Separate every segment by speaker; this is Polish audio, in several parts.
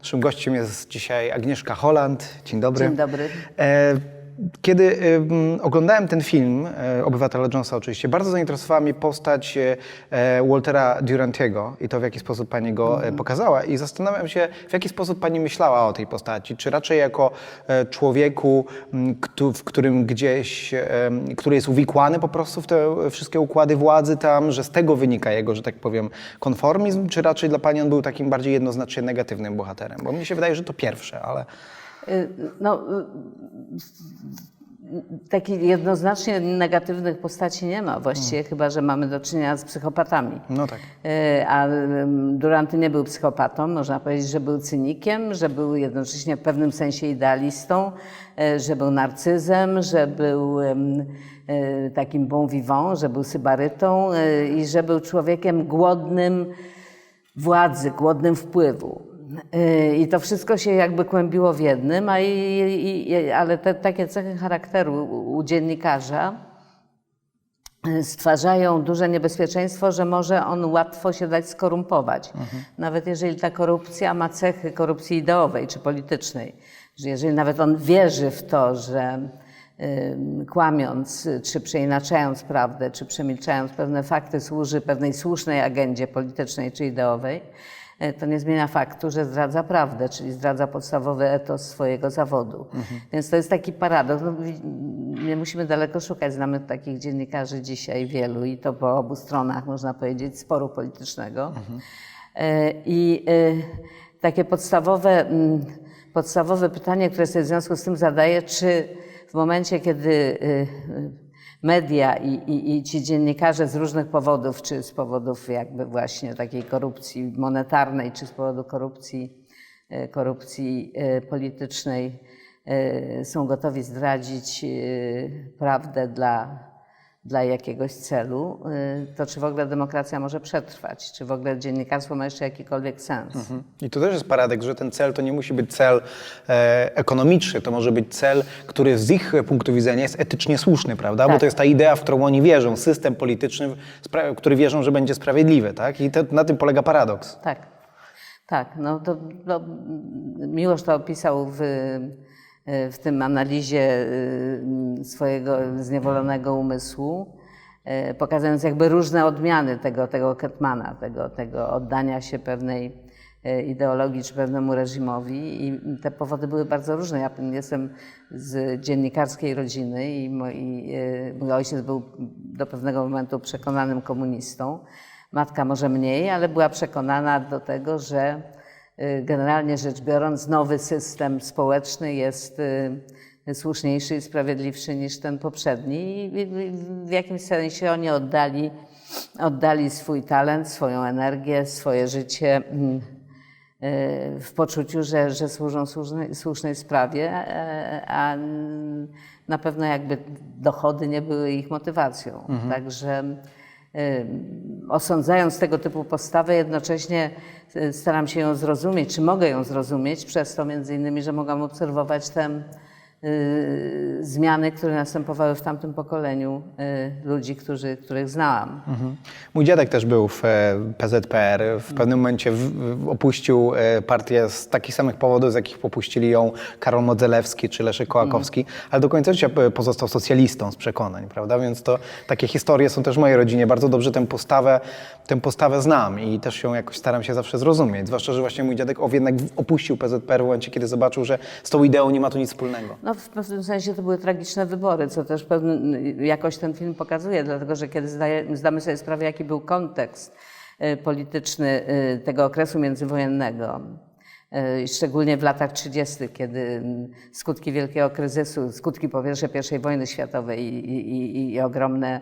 Speaker 1: Naszym gościem jest dzisiaj Agnieszka Holland. Dzień dobry.
Speaker 2: Dzień dobry.
Speaker 1: E, Kiedy oglądałem ten film, e, Obywatela Jonesa oczywiście, bardzo zainteresowała mnie postać e, e, Waltera Durantiego i to, w jaki sposób pani go e, pokazała. I zastanawiam się, w jaki sposób pani myślała o tej postaci. Czy raczej jako człowieku, w którym gdzieś, który jest uwikłany po prostu w te wszystkie układy władzy tam, że z tego wynika jego, że tak powiem, konformizm, czy raczej dla pani on był takim bardziej jednoznacznie negatywnym bohaterem? Bo mnie się wydaje, że to pierwsze, ale...
Speaker 2: Y, No, y, takich jednoznacznie negatywnych postaci nie ma właściwie, chyba że mamy do czynienia z psychopatami.
Speaker 1: No tak.
Speaker 2: Y, A Duranty nie był psychopatą, można powiedzieć, że był cynikiem, że był jednocześnie w pewnym sensie idealistą, że był narcyzem, że był takim bon vivant, że był sybarytą i że był człowiekiem głodnym władzy, głodnym wpływu. Yy, I to wszystko się jakby kłębiło w jednym, a i, i, ale te takie cechy charakteru u- dziennikarza yy, stwarzają duże niebezpieczeństwo, że może on łatwo się dać skorumpować. Nawet jeżeli ta korupcja ma cechy korupcji ideowej czy politycznej, że jeżeli nawet on wierzy w to, że ym, kłamiąc, y, czy przeinaczając prawdę, czy przemilczając pewne fakty, służy pewnej słusznej agendzie politycznej czy ideowej, y, to nie zmienia faktu, że zdradza prawdę, czyli zdradza podstawowy etos swojego zawodu. Więc to jest taki paradoks. No, nie musimy daleko szukać, znamy takich dziennikarzy dzisiaj wielu i to po obu stronach, można powiedzieć, sporu politycznego. E, I e, takie podstawowe, mm, podstawowe pytanie, które sobie w związku z tym zadaję, czy w momencie, kiedy e, media i, i, i ci dziennikarze z różnych powodów, czy z powodów jakby właśnie takiej korupcji monetarnej, czy z powodu korupcji, e, korupcji e, politycznej, e, są gotowi zdradzić prawdę dla dla jakiegoś celu, y, to czy w ogóle demokracja może przetrwać? Czy w ogóle dziennikarstwo ma jeszcze jakikolwiek sens?
Speaker 1: I to też jest paradoks, że ten cel to nie musi być cel e, ekonomiczny, to może być cel, który z ich punktu widzenia jest etycznie słuszny, prawda? Bo
Speaker 2: Tak.
Speaker 1: to jest ta idea, w którą oni wierzą, system polityczny, który wierzą, że będzie sprawiedliwy, tak? I to, na tym polega paradoks.
Speaker 2: Tak, tak. No to no, Miłosz to opisał w, w tym analizie y, swojego zniewolonego umysłu, y, pokazując jakby różne odmiany tego, tego Ketmana, tego, tego oddania się pewnej y, ideologii czy pewnemu reżimowi i te powody były bardzo różne. Ja jestem z dziennikarskiej rodziny i y, mój ojciec był do pewnego momentu przekonanym komunistą. Matka może mniej, ale była przekonana do tego, że y, generalnie rzecz biorąc nowy system społeczny jest y, słuszniejszy i sprawiedliwszy niż ten poprzedni. I w- jakimś sensie oni oddali, oddali swój talent, swoją energię, swoje życie mm, y, w poczuciu, że, że służą słusznej, słusznej sprawie, e, a na pewno jakby dochody nie były ich motywacją. Także y, osądzając tego typu postawę, jednocześnie y, staram się ją zrozumieć, czy mogę ją zrozumieć, przez to między innymi, że mogłam obserwować te y, zmiany, które następowały w tamtym pokoleniu y, ludzi, którzy, których znałam.
Speaker 1: Mhm. Mój dziadek też był w e, PZPR. W pewnym momencie opuścił e, partię z takich samych powodów, z jakich opuścili ją Karol Modzelewski czy Leszek Kołakowski, ale do końca życia e, pozostał socjalistą z przekonań, prawda? Więc to takie historie są też w mojej rodzinie. Bardzo dobrze tę postawę, tę postawę znam i też ją jakoś staram się zawsze zrozumieć. Zwłaszcza, że właśnie mój dziadek jednak opuścił PZPR w momencie, kiedy zobaczył, że z tą ideą nie ma tu nic wspólnego.
Speaker 2: No, w pewnym sensie to były tragiczne wybory, co też jakoś ten film pokazuje, dlatego że kiedy zdaje, zdamy sobie sprawę, jaki był kontekst y, polityczny y, tego okresu międzywojennego, szczególnie w latach 30., kiedy mm, skutki wielkiego kryzysu, skutki po pierwsze I wojny światowej i, i, i, ogromne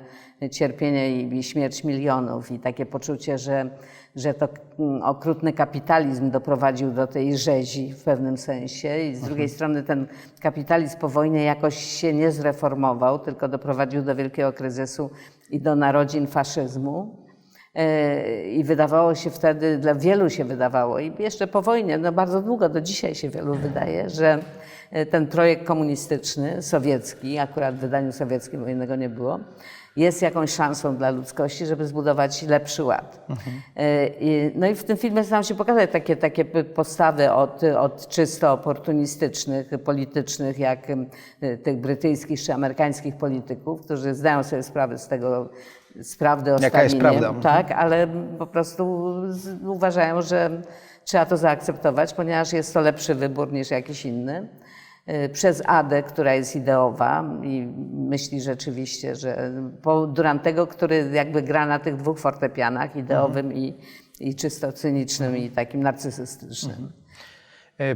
Speaker 2: cierpienie i, śmierć milionów i takie poczucie, że, że to mm, okrutny kapitalizm doprowadził do tej rzezi w pewnym sensie i z drugiej strony ten kapitalizm po wojnie jakoś się nie zreformował, tylko doprowadził do wielkiego kryzysu i do narodzin faszyzmu. E, I wydawało się wtedy, dla wielu się wydawało, i jeszcze po wojnie, no bardzo długo, do dzisiaj się wielu wydaje, że e, ten projekt komunistyczny, sowiecki, akurat w wydaniu sowieckim, bo innego nie było, jest jakąś szansą dla ludzkości, żeby zbudować lepszy ład. E, i- No i w tym filmie staram się pokazać takie, takie postawy od, od czysto oportunistycznych, politycznych, jak tych brytyjskich czy amerykańskich polityków, którzy zdają sobie sprawę z tego, z prawdy o
Speaker 1: Jaka jest prawda.
Speaker 2: tak, ale po prostu uważają, że trzeba to zaakceptować, ponieważ jest to lepszy wybór niż jakiś inny. Y, Przez Adę, która jest ideowa i myśli rzeczywiście, że po Durantego, który jakby gra na tych dwóch fortepianach, ideowym i, i czysto cynicznym i takim narcysystycznym.
Speaker 1: E,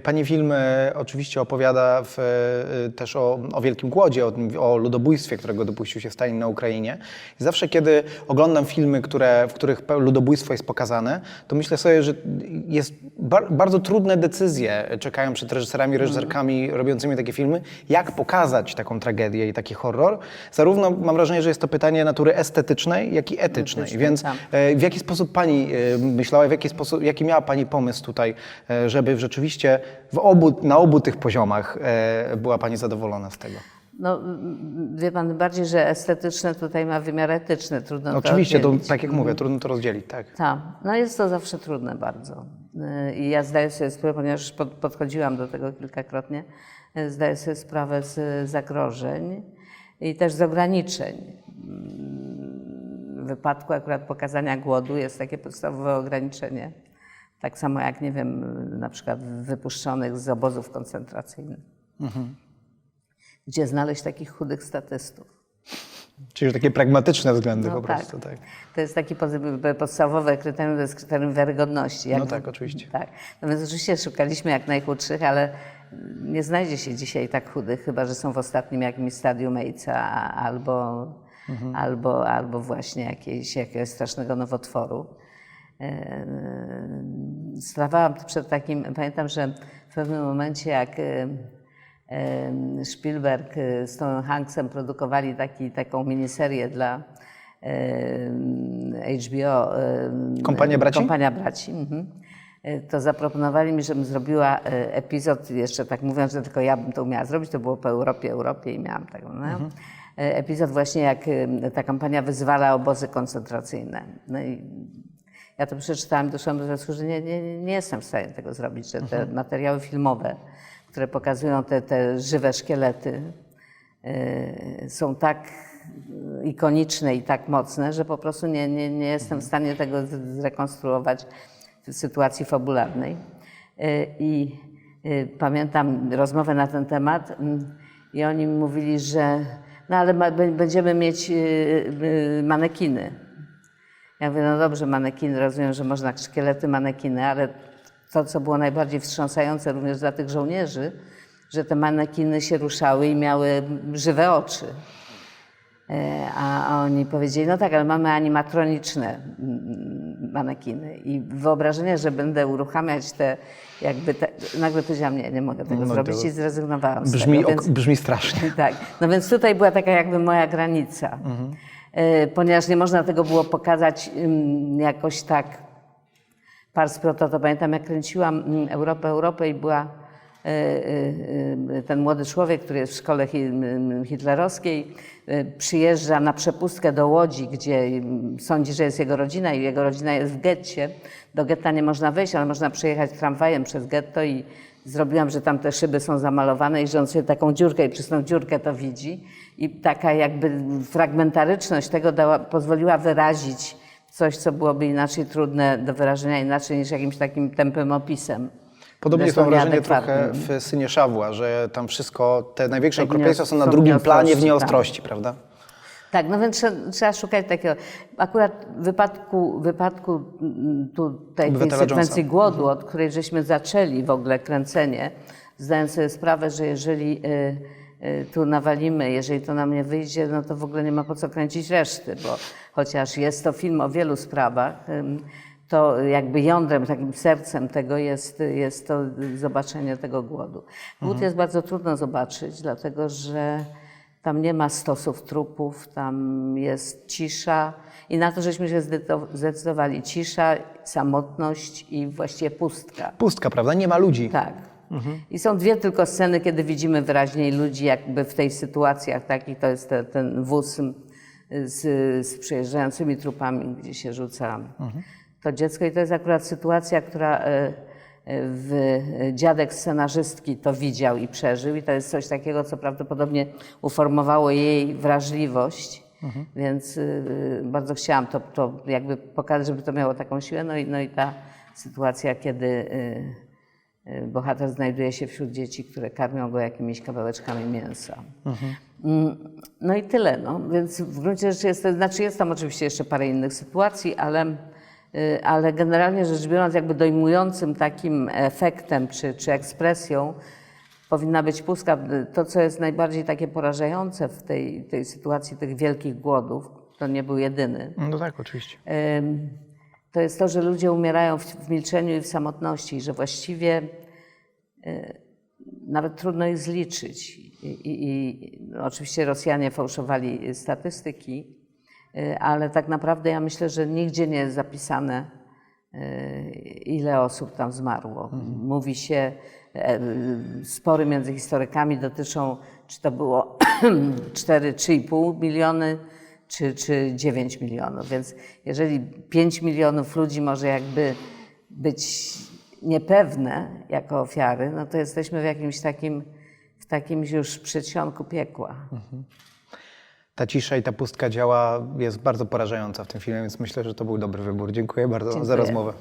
Speaker 1: Pani film e, oczywiście opowiada w, e, też o, o wielkim głodzie, o, o ludobójstwie, którego dopuścił się Stalin na Ukrainie. I zawsze, kiedy oglądam filmy, które, w których ludobójstwo jest pokazane, to myślę sobie, że jest bar, bardzo trudne decyzje czekają przed reżyserami, reżyserkami robiącymi takie filmy, jak pokazać taką tragedię i taki horror. Zarówno mam wrażenie, że jest to pytanie natury estetycznej, jak i etycznej.
Speaker 2: Etycznej,
Speaker 1: Więc
Speaker 2: tak.
Speaker 1: E, W jaki sposób pani e, myślała, w jaki sposób, jaki miała pani pomysł tutaj, e, żeby rzeczywiście w obu, na obu tych poziomach była pani zadowolona z tego?
Speaker 2: No, wie pan, bardziej, że estetyczne tutaj ma wymiar etyczny, trudno
Speaker 1: Oczywiście,
Speaker 2: to
Speaker 1: to, tak jak mówię, trudno to rozdzielić, tak.
Speaker 2: Tak, no jest to zawsze trudne bardzo. Yy, I ja zdaję sobie sprawę, ponieważ pod, podchodziłam do tego kilkakrotnie, yy, zdaję sobie sprawę z zagrożeń i też z ograniczeń. Yy, W wypadku akurat pokazania głodu jest takie podstawowe ograniczenie. Tak samo jak, nie wiem, na przykład wypuszczonych z obozów koncentracyjnych. Gdzie znaleźć takich chudych statystów?
Speaker 1: Czyli już takie pragmatyczne względy
Speaker 2: No
Speaker 1: po
Speaker 2: tak.
Speaker 1: prostu, tak.
Speaker 2: To jest takie podstawowe kryterium, to jest kryterium wiarygodności. Jak-
Speaker 1: No tak, oczywiście.
Speaker 2: Tak. No więc oczywiście szukaliśmy jak najchudszych, ale nie znajdzie się dzisiaj tak chudych, chyba że są w ostatnim jakimś stadium AIDS-a albo,
Speaker 1: Mhm.
Speaker 2: albo, albo właśnie jakiegoś, jakiegoś strasznego nowotworu. E, Stawałam przed takim, pamiętam, że w pewnym momencie jak e, Spielberg e, z Tomem Hanksem produkowali taki, taką miniserię dla HBO.
Speaker 1: Kompania Braci?
Speaker 2: Kompania Braci. Mhm. E, To zaproponowali mi, żebym zrobiła e, epizod, jeszcze tak mówiąc, że tylko ja bym to umiała zrobić, to było po Europie, Europie i miałam tego. No. E, Epizod właśnie jak ta kampania wyzwala obozy koncentracyjne. No i ja to przeczytałam doszłam do wniosku, że nie, nie, nie jestem w stanie tego zrobić, że te materiały filmowe, które pokazują te, te żywe szkielety, y, są tak ikoniczne i tak mocne, że po prostu nie, nie, nie jestem w stanie tego zrekonstruować w sytuacji fabularnej. Y, I y, pamiętam rozmowę na ten temat mm, i oni mówili, że no ale będziemy mieć manekiny. Ja mówię, no dobrze, manekiny, rozumiem, że można szkielety, manekiny, ale to, co było najbardziej wstrząsające również dla tych żołnierzy, że te manekiny się ruszały i miały żywe oczy. E, A, oni powiedzieli, no tak, ale mamy animatroniczne mm, manekiny. I wyobrażenie, że będę uruchamiać te, jakby te, nagle powiedziałam, nie, nie mogę tego
Speaker 1: No to
Speaker 2: zrobić i zrezygnowałam z
Speaker 1: Brzmi,
Speaker 2: tego. Więc,
Speaker 1: brzmi strasznie.
Speaker 2: tak, no więc tutaj była taka jakby moja granica. E, Ponieważ nie można tego było pokazać ym, jakoś tak pars pro to, to pamiętam jak kręciłam mm, Europę, Europę i była e, e, e, ten młody człowiek, który jest w szkole hitlerowskiej, przyjeżdża na przepustkę do Łodzi, gdzie mm, sądzi, że jest jego rodzina i jego rodzina jest w getcie. Do getta nie można wejść, ale można przejechać tramwajem przez getto i zrobiłam, że tam te szyby są zamalowane i że on sobie taką dziurkę i przez tą dziurkę to widzi. I taka jakby fragmentaryczność tego dała, pozwoliła wyrazić coś, co byłoby inaczej trudne do wyrażenia, inaczej niż jakimś takim tępym opisem.
Speaker 1: Podobnie mam wrażenie trochę w Synie Szawła, że tam wszystko, te największe
Speaker 2: Tak,
Speaker 1: okropieństwa są na drugim planie w
Speaker 2: tak.
Speaker 1: nieostrości, prawda?
Speaker 2: Tak, no więc trzeba, szukać takiego. Akurat w wypadku, wypadku mm, tutaj tej sekwencji głodu, od której żeśmy zaczęli w ogóle kręcenie, zdając sobie sprawę, że jeżeli y, y, tu nawalimy, jeżeli to nam nie wyjdzie, no to w ogóle nie ma po co kręcić reszty, bo chociaż jest to film o wielu sprawach, to jakby jądrem, takim sercem tego jest, jest to zobaczenie tego głodu. Głód jest bardzo trudno zobaczyć, dlatego że tam nie ma stosów trupów, tam jest cisza. I na to żeśmy się zdecydo- zdecydowali. Cisza, samotność i właściwie pustka.
Speaker 1: Pustka, prawda? Nie ma ludzi.
Speaker 2: Tak. I są dwie tylko sceny, kiedy widzimy wyraźniej ludzi jakby w tej sytuacjach takich. To jest te, ten wóz y, z, z przejeżdżającymi trupami, gdzie się rzuca to dziecko. I to jest akurat sytuacja, która e, e, w, dziadek scenarzystki to widział i przeżył. I to jest coś takiego, co prawdopodobnie uformowało jej wrażliwość. Więc y, bardzo chciałam to, to jakby pokazać, żeby to miało taką siłę. No i, no i ta sytuacja, kiedy y, y, bohater znajduje się wśród dzieci, które karmią go jakimiś kawałeczkami mięsa. Mm, No i tyle. No. Więc w gruncie rzeczy jest, to znaczy jest tam oczywiście jeszcze parę innych sytuacji, ale, y, ale generalnie rzecz biorąc, jakby dojmującym takim efektem czy, czy ekspresją powinna być pustka. To, co jest najbardziej takie porażające w tej, tej sytuacji tych wielkich głodów, to nie był jedyny,
Speaker 1: No tak, oczywiście.
Speaker 2: Ym, to jest to, że ludzie umierają w, w milczeniu i w samotności, i że właściwie y, nawet trudno ich zliczyć. I, i, i no, oczywiście Rosjanie fałszowali statystyki, y, ale tak naprawdę ja myślę, że nigdzie nie jest zapisane, y, ile osób tam zmarło. Mówi się, spory między historykami dotyczą, czy to było 4, 3,5 miliony, czy, czy 9 milionów. Więc jeżeli 5 milionów ludzi może jakby być niepewne jako ofiary, no to jesteśmy w jakimś takim, w takim już przedsionku piekła.
Speaker 1: Ta cisza i ta pustka działa jest bardzo porażająca w tym filmie, więc myślę, że to był dobry wybór. Dziękuję bardzo za
Speaker 2: Dziękuję.
Speaker 1: rozmowę.